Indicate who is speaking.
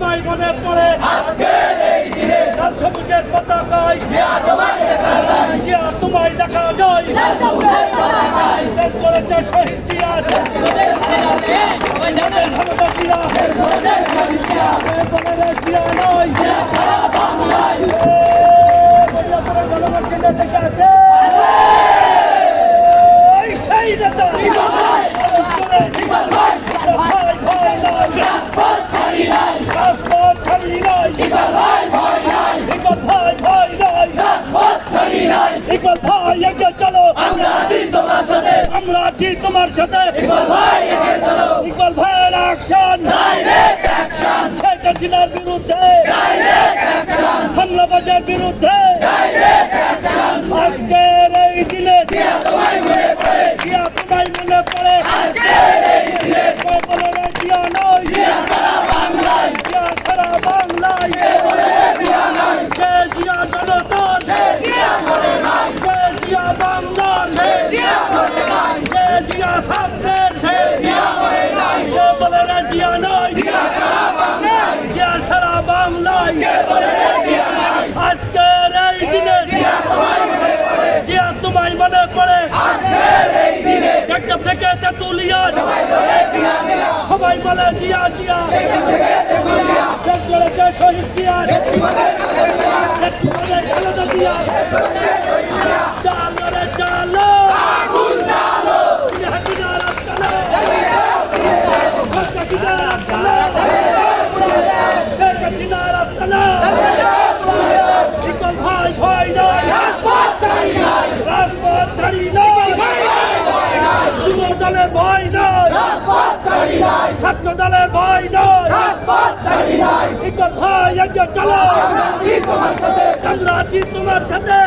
Speaker 1: তোমায় মনে পড়ে। লাল সবুজের পতাকায় জিয়া তোমায় দেখা যায়। দেশ করেছে শহীদ জিয়ার ক্ষমতা জিয়া এ বলে রে জিয়া নয় এ বলিয়া করে ভালোবাসি নেতা কে আছে এই সেই নেতা ভয় ভয় নাই রাজপথ ছাড়ি নাই ইকবাল ভাই ভয় নাই। ইকবাল ভাই এগিয়ে চলো। আমরা আছি তোমার সাথে। ইকবাল ভাইয়ের অ্যাকশন শেখ হাসিনার বিরুদ্ধে। হামলাবাজের বিরুদ্ধে। আজকের এই দিনে জিয়া তোমায় মনে পড়ে। কয় বলে রে জিয়া নয়। জিয়া সারা বাংলায় কে জিয়া জনতার কে জিয়া বাংলার কে জিয়া ছাত্রের কে বলে জিয়া নয় জিয়া সারা বাংলায় আজকের এই দিনে জিয়া তোমায় মনে পড়ে একটা থেকে তেতুলিয়া সবাই বলে, জিয়া জিয়া। গড়েছে শহীদ জিয়া একটু বলে খালেদা জিয়া। চালো রে চালো হাসিনা রাস্তালো হাসিনা রাস্তালো হাসিনা রাস্তালো ইকবাল ভাই ভয় নয় রাজপথ ছাড়ি নয় যুব দলের ভয় নয় ছাত্র দলের ভয় এগিয়ে চলো আমরা আছি তোমার সাথে।